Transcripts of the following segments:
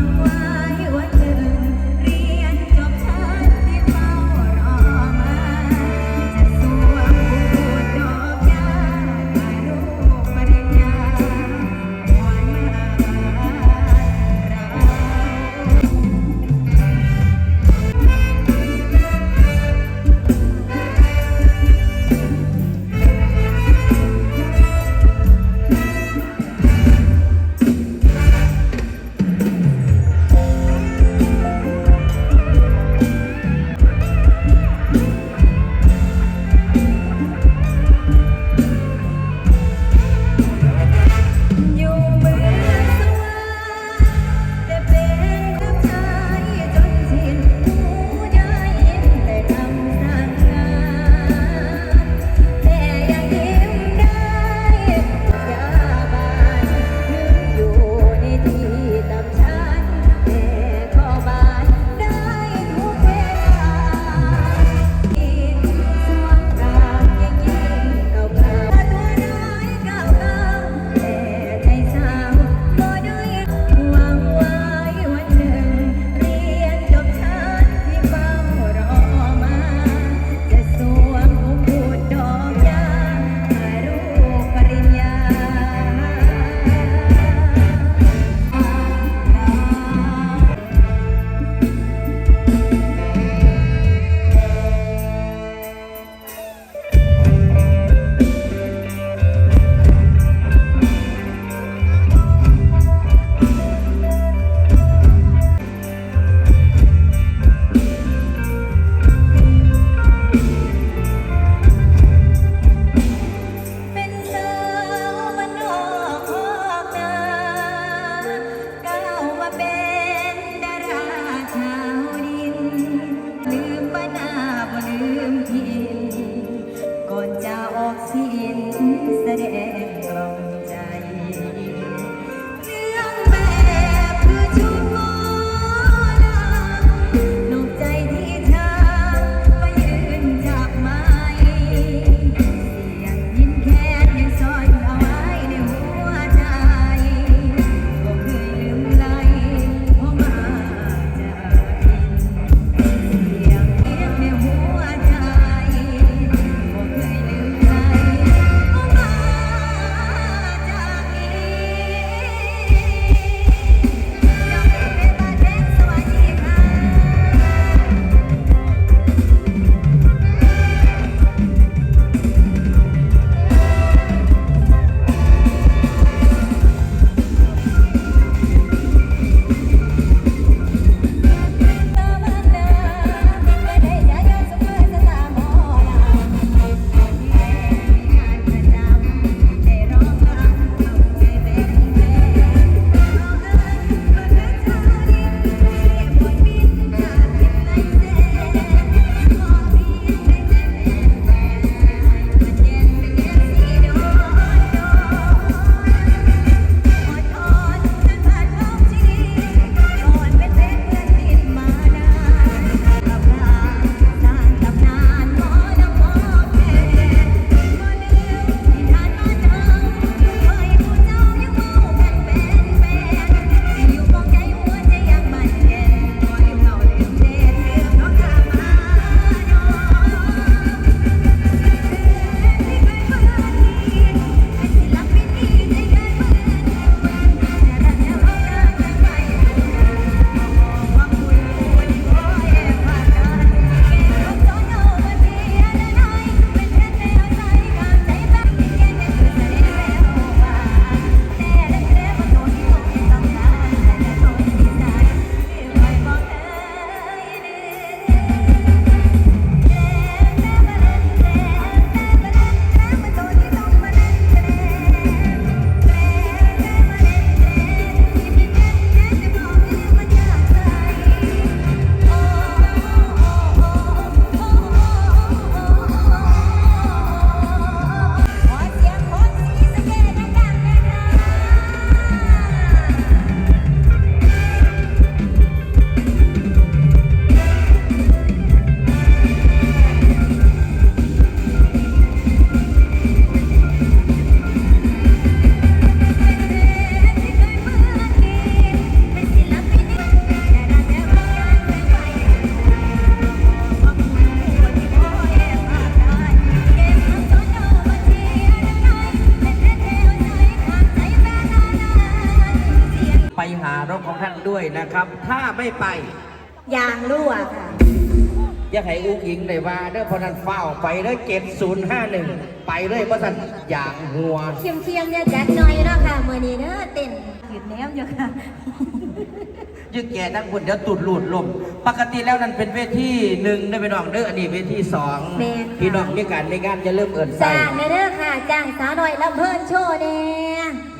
one. ไม่ไป ยางรั่วค่ะ อย่าให้อุ้งอิงเลยว่าเด้อเพราะนั้นเฝ้าวไปเด้อเก็บศูนย์ห้าหนึ่งไปเลยเพราะนั้นอย่างหัวเคียมเคียมๆเนี่ยจัดหน่อยเนาะค่ะมือนี้เด้อเต้นหยุดแนมอยู่ค่ะยึกแก่ทั้งคนเดี๋ยวตุดหลุดลม ปกติแล้วนั่นเป็นเวทีหนึ่งได้อพี่น้องเด้ออันนี้เวทีสองแม่นค่ะ พี่น้องมีการในงานจะเริ่มเอินใส่ จ้างเด้อค่ะจ้างสาวน้อยลำเพิ่นโชว์แน่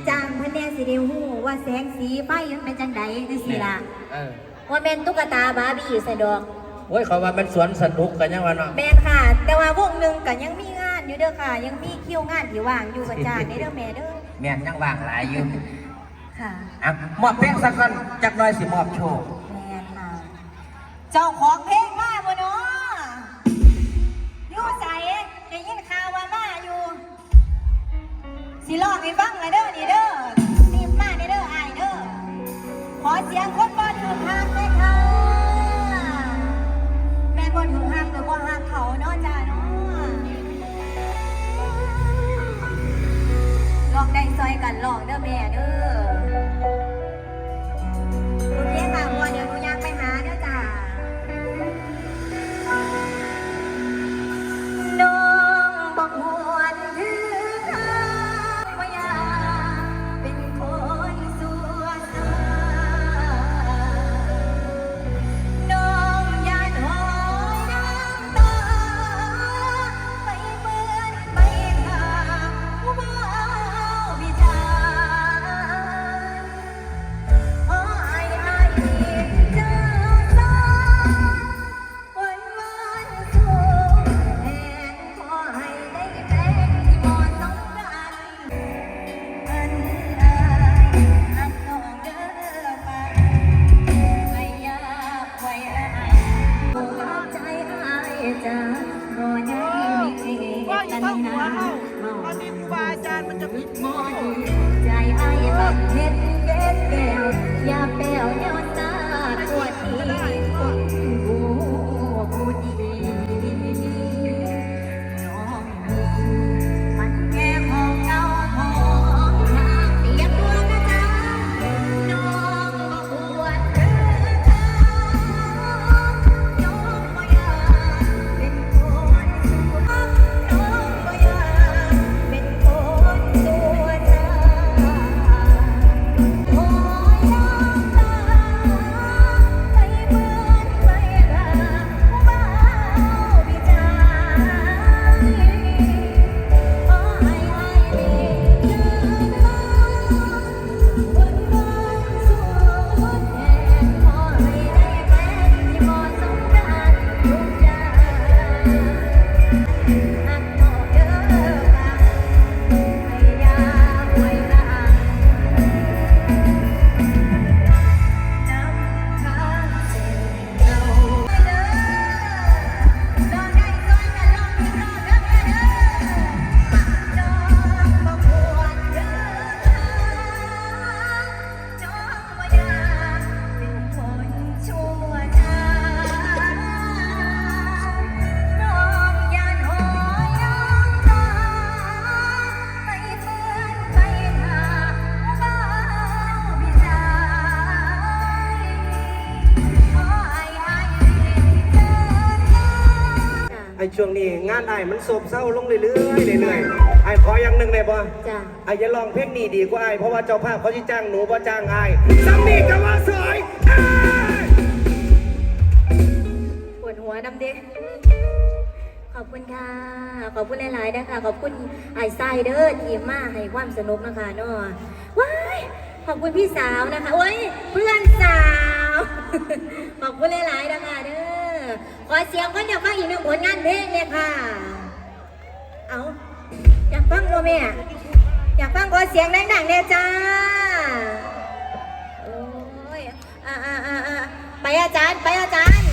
จ้างเพิ่นแน่สิได้ฮู้ว่าแสงสีไฟมันเป็นจังใดจังซี่ล่ะ เออ ว่าเป็นตุ๊กตาบาร์บี้สะดอกโอ้ยเขาว่ามันสวนสนุกกันยังวะเนาะแม่นค่ะ แต่ว่าวงหนึ่งก็ยังมีงานอยู่เด้อค่ะ ยังมีคิวงานที่ว่างอยู่กับจ้างในเด้อแม่เด้อแม่นยังว่างหลายอยู่ค่ะอะมอบเพลงสักคนจักหน่อยสิมอบโชว์แม่นค่ะ เจ้าของเพลงมาบ่เนาะอยู่ใส่ได้ยินข่าวว่ามาอยู่สิลองให้ฟังเลยเด้อนี่เด้อนี่มาเด้อเด้ออายเด้อขอเสียงคน ซอยกันลองเด้อแม่เด้อ Yeah. ไอ้ช่วงนี้งานไอ้ายมันโศบเศร้าลงเรื่อยๆเรื่อยๆไอ้ายขออย่างหนึ่งได้บ่จ้ะ ไอ้ายอย่าลองเพลงนี้ดีกว่าไอ้ายเพราะว่าเจ้าภาพเขาจะจ้างหนูบ่จ้างไอ้ายซัมนี่ก็ว่าสวยอ้ายปวดหัวดำเด็กขอบคุณค่ะ ขอบคุณหลายๆนะคะ ขอบคุณไอไซเดอร์ทีมมาให้ความสนุกนะคะเนาะว้าย ขอบคุณพี่สาวนะคะโอ้ย เพื่อนสาว ขอบคุณห ขอเสียงคนอยากฟังอีกหนึ่งผลงานเพลงเลยค่ะ เอาอยากฟังโมแม่อยากฟังขอเสียงดังๆเลยจ้า โอ้ย อ่าอ่าอ่าไปอาจารย์ ไปอาจารย์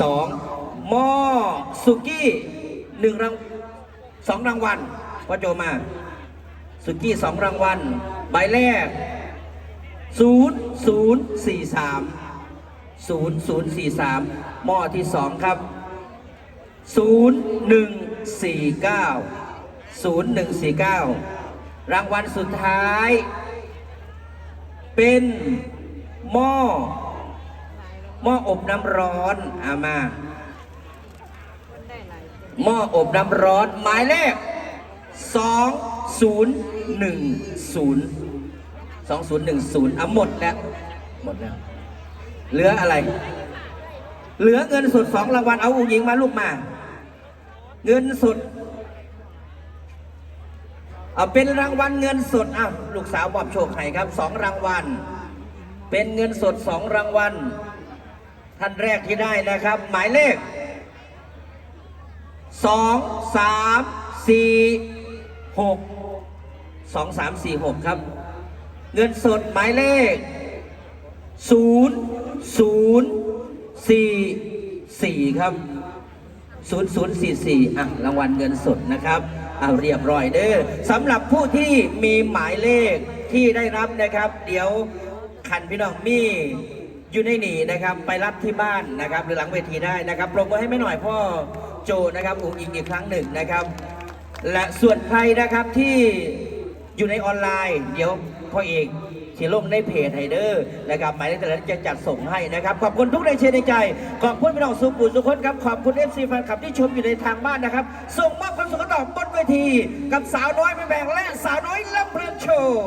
สองหม้อสุกี้หนึ่งรางสองรางวัลพ่อโจมา สุกี้สองรางวัล ใบแรกศูนย์ศูนย์สี่สามศูนย์ศูนย์สี่สามหม้อที่สองครับศูนย์หนึ่งสี่เก้าศูนย์หนึ่งสี่เก้ารางวัลสุดท้าย เป็นหม้อ หม้ออบน้ำร้อนอามาหม้ออบน้ำร้อนหมายเลข2010 2010อะหมดแล้ว หมดแล้ว เหลืออะไร เหลือเงินสดสองรางวัลเอาอุ้งยิงมาลูกมา เงินสดเอาเป็นรางวัลเงินสดอะลูกสาวบอบโชคให้ครับสองรางวัล เป็นเงินสดสองรางวัล ท่านแรกที่ได้นะครับ หมายเลขสองสามสี่หกสองสามสี่หกครับ เงินสดหมายเลขศูนย์ศูนย์สี่สี่ครับศูนย์ศูนย์สี่สี่อะ รางวัลเงินสดนะครับอ่าเรียบร้อยเด้อสำหรับผู้ที่มีหมายเลขที่ได้รับนะครับ เดี๋ยวขันพี่น้องมี อยู่ในนี่นะครับไปรับที่บ้านนะครับหรือหลังเวทีได้นะครับปรบมือให้ไม่หน่อยพ่อโจนะครับอุ๋งอิงอีกครั้งหนึ่งนะครับ และส่วนใครนะครับที่อยู่ในออนไลน์ เดี๋ยวพ่อเอกที่ลงในเพจไฮเดอร์นะครับหมายเลขแต่ละจะจัดส่งให้นะครับ ขอบคุณทุกแรงเชียร์ในใจ ขอบคุณพี่น้องสุขุสุขคนครับ ขอบคุณเอฟซีแฟนคลับที่ชมอยู่ในทางบ้านนะครับ ส่งมอบความสุขต่อบนเวที กับสาวน้อยไม่แบ่งและสาวน้อยลำเพลินโชว์